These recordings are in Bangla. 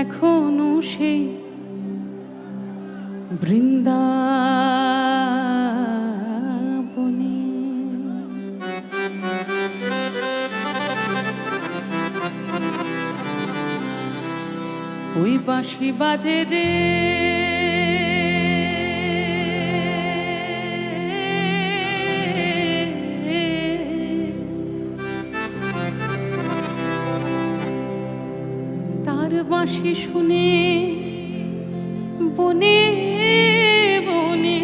এখনও সেই বৃন্দাবনে। ওই বাঁশি বাজে রে। বাঁশি শুনে, বনে বনে,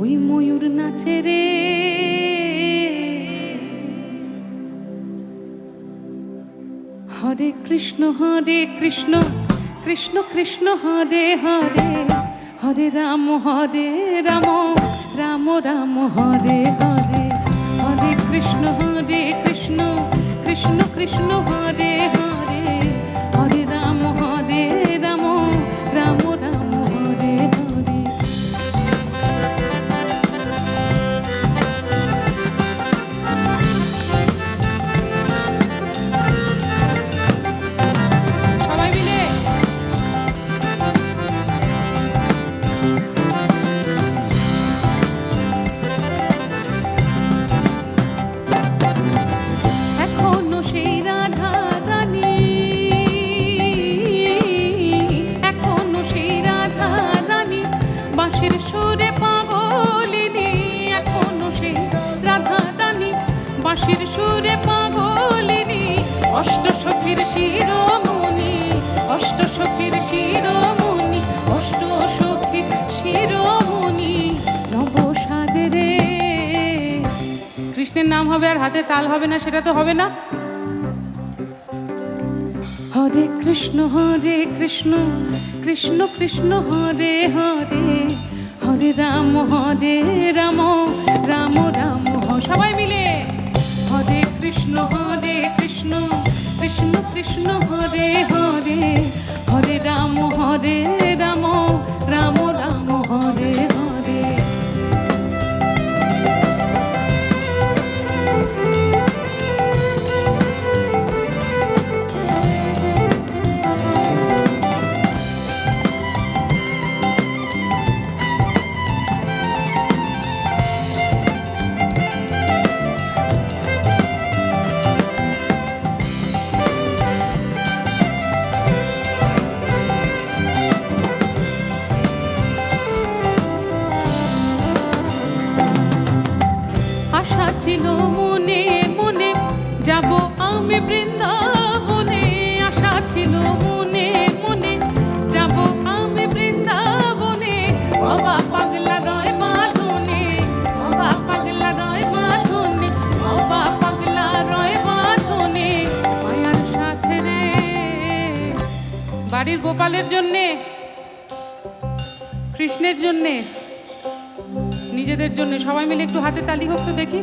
ওই ময়ূর নাচে রে। হরে কৃষ্ণ হরে কৃষ্ণ কৃষ্ণ কৃষ্ণ, হরে হরে হরে রাম হরে রাম রাম রাম, হরে হরে হরে কৃষ্ণ হরে কৃষ্ণ কৃষ্ণ কৃষ্ণ, হরে হরে। সখীর শিরোমণি, অষ্ট সখীর শিরোমণি, অষ্ট সখীর শিরোমণি। নব সাজে রে। কৃষ্ণের নাম হবে আর হাতে তাল হবে না, সেটা তো হবে না। হরে কৃষ্ণ হরে কৃষ্ণ কৃষ্ণ কৃষ্ণ, হরে হরে। হরে রাম হরে রাম রাম রাম সবাই মিলে। হরে কৃষ্ণ, হরে কৃষ্ণ হরে যাব আমি বৃন্দাবনে, আশা ছিল মনে মনে। যাব আমি বৃন্দাবনে, বাবা পাগলা রয় মাধনে বাবা পাগলা রয় মাধনে বাবা পাগলা রয় মাধনে মায়ার সাথে রে। বাড়ির গোপালের জন্যে, কৃষ্ণের জন্যে, নিজেদের জন্য সবাই মিলে একটু হাতে তালি হোক তো দেখি।